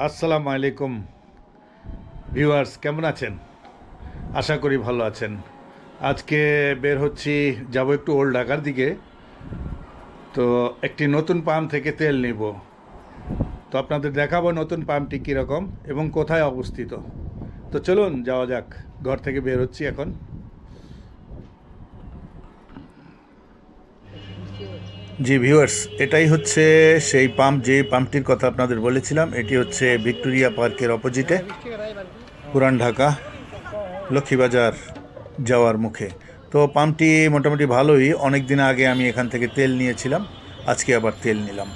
আসসালামু আলাইকুম, ভিউয়ার্স, কেমন আছেন? আশা করি ভালো আছেন। আজকে বের হচ্ছি, যাব একটু ওল্ড ঢাকার দিকে। তো একটি নতুন পাম্প থেকে তেল নিব। তো আপনাদের দেখাবো নতুন পাম্পটি কীরকম এবং কোথায় অবস্থিত। তো চলুন, যাওয়া যাক। ঘর থেকে বের হচ্ছি এখন। জি ভিউয়ার্স এটাই হচ্ছে সেই পাম্প যে পাম্পটির কথা আপনাদের বলেছিলাম, এটি হচ্ছে ভিক্টোরিয়া পার্কের অপোজিটে পুরান ঢাকা, লক্ষ্মীবাজার যাওয়ার মুখে। তো পাম্পটি মোটামুটি ভালোই অনেক দিন আগে আমি এখান থেকে তেল নিয়েছিলাম, আজকে আবার তেল নিলাম।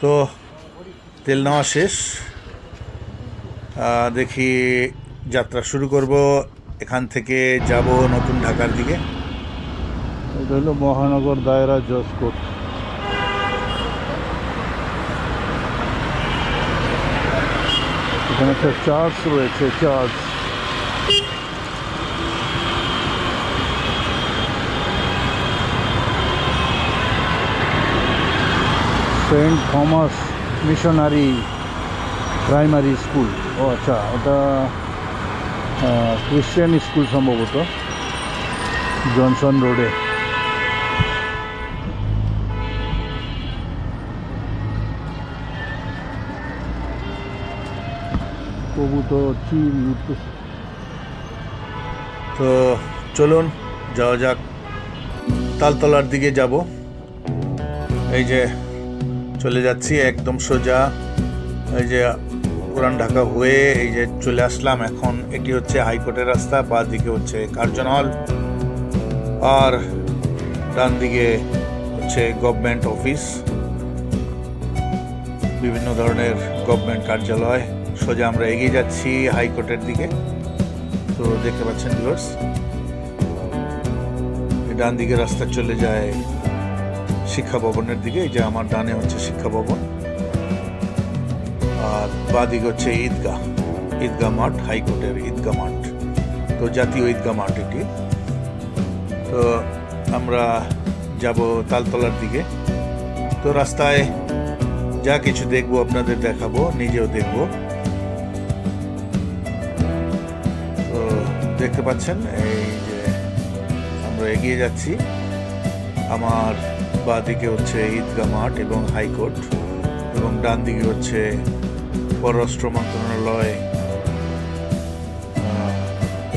তো তেল নেওয়া শেষ দেখি যাত্রা শুরু করব, এখান থেকে যাব নতুন ঢাকার দিকে। এটা হলো মহানগর দায়রা জজকোট এখানে একটা চার্চ রয়েছে, church. Saint Thomas missionary primary school. ও আচ্ছা ওটা ক্রিশ্চিয়ান স্কুল সম্ভবত, জনসন রোডে। কবুতর তো চলুন, যাওয়া যাক। তালতলার দিকে যাব। এই যে চলে যাচ্ছি, একদম সোজা। এই যে পুরান ঢাকা হয়ে এই যে চলে আসলাম। এখন এটি হচ্ছে হাইকোর্টের রাস্তা বা দিকে হচ্ছে কার্জন হল। আর ডান দিকে হচ্ছে গভর্নমেন্ট অফিস। বিভিন্ন ধরনের গভর্নমেন্ট কার্যালয়। সোজা আমরা এগিয়ে যাচ্ছি হাইকোর্টের দিকে। তো দেখতে পাচ্ছেন ভিউয়ার্স ডান দিকে রাস্তা চলে যায় শিক্ষা ভবনের দিকে যে আমার ডানে হচ্ছে শিক্ষা ভবন। আর বাঁ দিকে হচ্ছে ঈদগাহ ঈদগাহ মাঠ হাইকোর্টের ঈদগাহ মাঠ। তো জাতীয় ঈদগাহ মাঠ এটি। তো আমরা যাব তালতলার দিকে। তো রাস্তায় যা কিছু দেখব, আপনাদের দেখাবো, নিজেও দেখব। দেখতে পাচ্ছেন, এই যে আমরা এগিয়ে যাচ্ছি। আমার বাঁ দিকে হচ্ছে ঈদগাহ মাঠ এবং হাইকোর্ট এবং ডান দিকে হচ্ছে পররাষ্ট্র মন্ত্রণালয়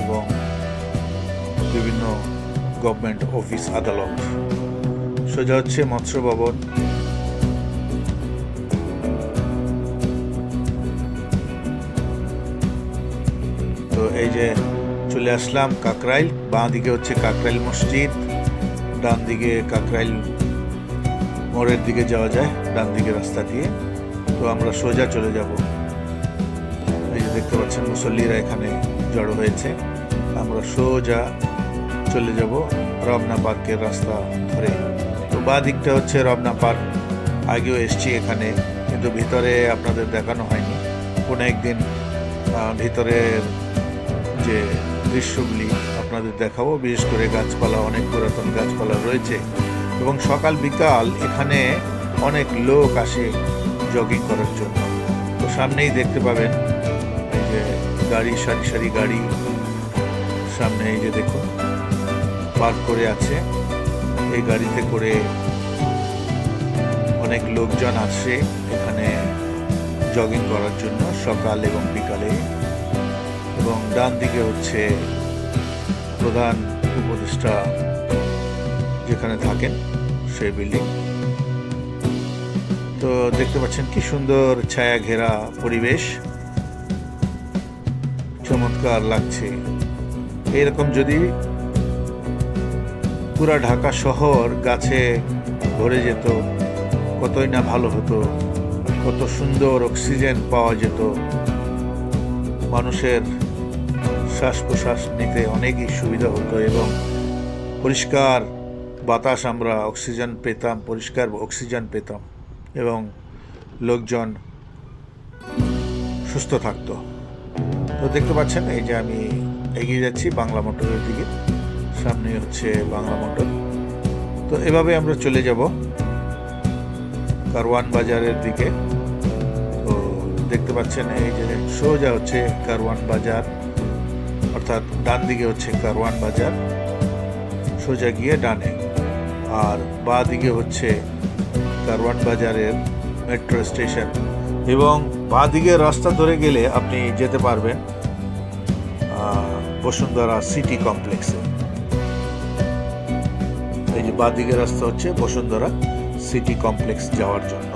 এবং বিভিন্ন গভর্নমেন্ট অফিস, আদালত। সোজা হচ্ছে মৎস্য ভবন। তো এই যে চলে আসলাম কাকরাইল বাঁ দিকে হচ্ছে কাকরাইল মসজিদ ডান দিকে কাকরাইল মোড়ের দিকে যাওয়া যায় ডান দিকে রাস্তা দিয়ে। তো আমরা সোজা চলে যাব। এই যে দেখতে পাচ্ছেন মুসল্লিরা এখানে জড়ো হয়েছে। আমরা সোজা চলে যাব রমনা পার্কের রাস্তা ধরে। তো বাঁ দিকটা হচ্ছে রমনা পার্ক। আগেও এসছি এখানে কিন্তু ভিতরে আপনাদের দেখানো হয়নি। কোনো একদিন আহ, ভিতরের যে দৃশ্যগুলি আপনাদের দেখাবো। বিশেষ করে গাছপালা, অনেক পুরাতন গাছপালা রয়েছে। এবং সকাল বিকাল এখানে অনেক লোক আসে জগিং করার জন্য। তো সামনেই দেখতে পাবেন এই যে গাড়ি, সারি সারি গাড়ি। সামনে এই যে দেখুন, পার্ক করে আছে। এই গাড়িতে করে অনেক লোকজন আসে এখানে জগিং করার জন্য সকাল এবং বিকালে। এবং ডান দিকে হচ্ছে প্রধান উপদেষ্টা যেখানে থাকেন সেই বিল্ডিং। তো দেখতে পাচ্ছেন কি সুন্দর ছায়া ঘেরা পরিবেশ। চমৎকার লাগছে। এরকম যদি পুরা ঢাকা শহর গাছে ভরে যেত, কতই না ভালো হতো, কত সুন্দর অক্সিজেন পাওয়া যেত, মানুষের শ্বাস প্রশ্বাস নিতে অনেকই সুবিধা হতো এবং পরিষ্কার বাতাস আমরা অক্সিজেন পেতাম, পরিষ্কার অক্সিজেন পেতাম এবং লোকজন সুস্থ থাকতো। তো দেখতে পাচ্ছেন, এই যে আমি এগিয়ে যাচ্ছি বাংলা মোটরের দিকে, সামনে হচ্ছে বাংলা মোটর। তো এভাবে আমরা চলে যাব কারওয়ান বাজারের দিকে। তো দেখতে পাচ্ছেন, এই যে সোজা হচ্ছে কারওয়ান বাজার। অর্থাৎ ডান দিকে হচ্ছে কারওয়ান বাজার, সোজা গিয়ে ডানে, আর বাঁ দিকে হচ্ছে কারওয়ান বাজারের মেট্রো স্টেশন। এবং বাঁ দিকে রাস্তা ধরে গেলে আপনি যেতে পারবেন বসুন্ধরা সিটি কমপ্লেক্সে। এই যে বাঁ দিকে রাস্তা হচ্ছে বসুন্ধরা সিটি কমপ্লেক্স যাওয়ার জন্য।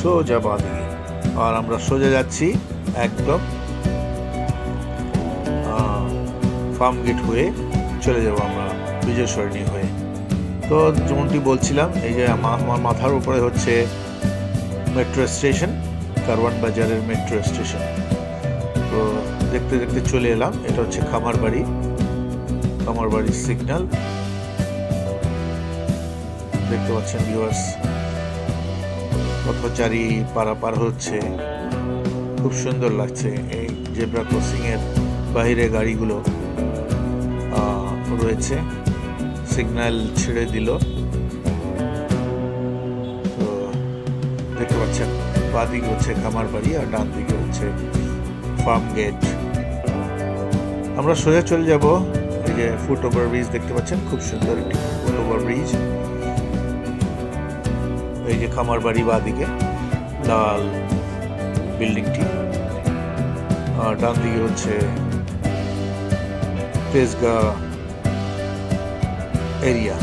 সোজা বাঁ দিকে। আর আমরা সোজা যাচ্ছি একদম ফার্ম গেট হয়ে চলে যাব আমরা বিজয় সরণী হয়ে। তো যেমনটি বলছিলাম, এই যে আমা- আমার মাথার উপরে হচ্ছে মেট্রো স্টেশন কারওয়ান বাজারের মেট্রো স্টেশন তো দেখতে দেখতে চলে এলাম, এটা হচ্ছে খামার বাড়ি খামার বাড়ির সিগন্যাল দেখতে পাচ্ছেন ভিউয়ার্স পথচারী পারাপার হচ্ছে। খুব সুন্দর লাগছে এই জেব্রা ক্রসিং এর বাইরে গাড়িগুলো। রয়েছে। সিগন্যাল ছেড়ে দিল। তো দেখতে পাচ্ছেন বাঁ দিকে হচ্ছে খামার বাড়ি আর ডান দিকে হচ্ছে ফার্ম গেট আমরা সোজা চলে যাব এই যে ফুট ওভার ব্রিজ দেখতে পাচ্ছেন, খুব সুন্দর একটি ফুট ওভার ব্রিজ এই যে খামার বাড়ি বাঁ দিকে লাল বিল্ডিংটি। আর ডান দিকে হচ্ছে তেজগা এরিয়া।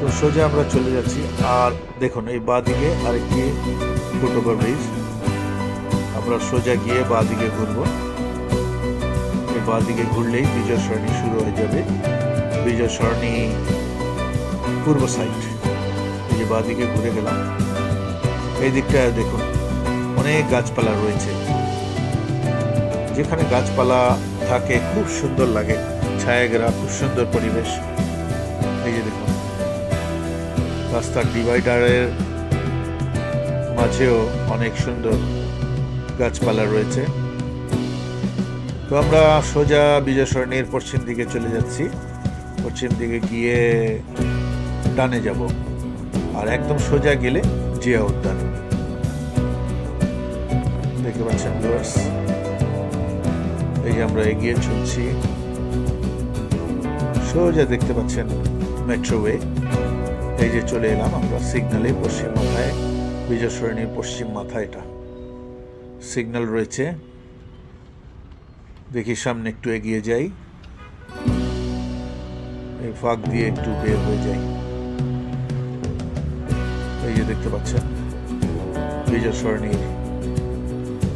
তো সোজা আমরা চলে যাচ্ছি। আর দেখুন, এই বাঁ দিকে আরেকটি ফুট ব্রিজ। আমরা সোজা গিয়ে বাঁ দিকে ঘুরবো। এই বাঁ দিকে ঘুরলেই বিজয় সরণি শুরু হয়ে যাবে। বিজয় সরণি পূর্ব সাইড এই যে বাঁ দিকে ঘুরে গেলাম। এই দিকটা দেখুন, অনেক গাছপালা রয়েছে। যেখানে গাছপালা থাকে, খুব সুন্দর লাগে। ছায়াগ্রা খুব সুন্দর পরিবেশ। এই যে দেখুন, রাস্তার ডিভাইডারের মাঝেও অনেক সুন্দর গাছপালা রয়েছে। তো আমরা সোজা বিজয় সরণির পশ্চিম দিকে চলে যাচ্ছি। পশ্চিম দিকে গিয়ে ডানে যাব আর একদম সোজা গেলে জিয়া উদ্যান। দেখতে পাচ্ছেন এই যে আমরা এগিয়ে চলছি। সোজা দেখতে পাচ্ছেন মেট্রোওয়ে এই যে চলে এলাম আমরা সিগন্যালে পশ্চিম মাথায়, বিজয় সরণির পশ্চিম মাথা এটা। সিগন্যাল রয়েছে। দেখি সামনে একটু এগিয়ে যাই। এই ফাঁক দিয়ে একটু বের হয়ে যাই। এই যে দেখতে পাচ্ছেন, বিজয় সরণির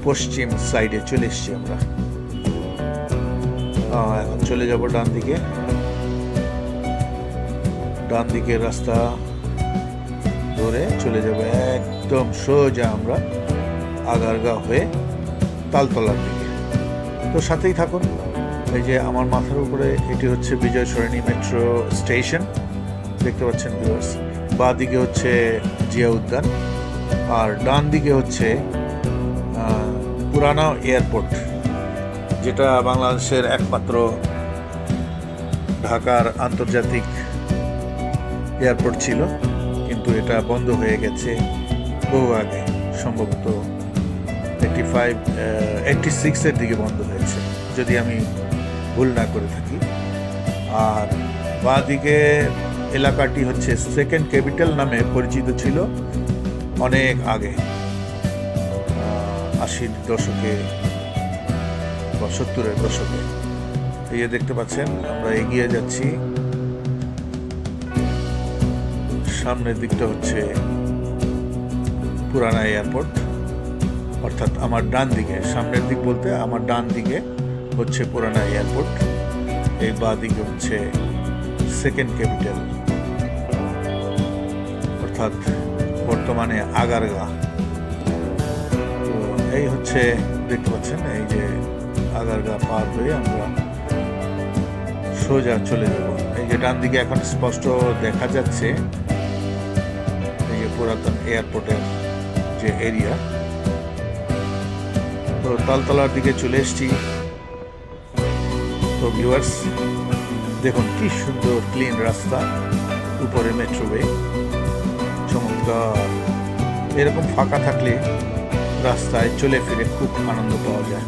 পশ্চিম সাইডে চলে এসছি আমরা। এখন চলে যাব ডান দিকে ডান দিকের রাস্তা ধরে চলে যাব একদম সোজা আমরা আগারগা হয়ে তালতলার দিকে। তো সাথেই থাকুন। এই যে আমার মাথার উপরে এটি হচ্ছে বিজয় সরণী মেট্রো স্টেশন। দেখতে পাচ্ছেন ভিউয়ার্স, বাঁ দিকে হচ্ছে জিয়া উদ্যান, আর ডান দিকে হচ্ছে পুরানা এয়ারপোর্ট, যেটা বাংলাদেশের একমাত্র ঢাকার আন্তর্জাতিক এয়ারপোর্ট ছিল, কিন্তু এটা বন্ধ হয়ে গেছে বহু আগে। সম্ভবত এইটি ফাইভ এইটটি সিক্সের দিকে বন্ধ হয়েছে, যদি আমি ভুল না করে থাকি। আর বাঁ দিকে এলাকাটি হচ্ছে সেকেন্ড ক্যাপিটাল নামে পরিচিত ছিল অনেক আগে আশির দশকে বা সত্তরের দশকে। এই দেখতে পাচ্ছেন, আমরা এগিয়ে যাচ্ছি। সামনের দিকটা হচ্ছে পুরানা এয়ারপোর্ট। অর্থাৎ আমার ডান দিকে। সামনের দিক বলতে আমার ডান দিকে হচ্ছে পুরানা এয়ারপোর্ট। এই বাঁ দিকে হচ্ছে সেকেন্ড ক্যাপিটাল। অর্থাৎ বর্তমানে আগারগা। তো এই হচ্ছে, দেখতে পাচ্ছেন, এই যে আগারগা পার হয়ে আমরা সোজা চলে যাব। এই যে ডান দিকে এখন স্পষ্ট দেখা যাচ্ছে পুরাতন এয়ারপোর্টের যে এরিয়া তো তালতলার দিকে চলে এসছি। তো ভিউয়ার্স দেখুন কি সুন্দর ক্লিন রাস্তা উপরে মেট্রোওয়ে চমৎকার। এরকম ফাঁকা থাকলে রাস্তায় চলে ফিরে খুব আনন্দ পাওয়া যায়।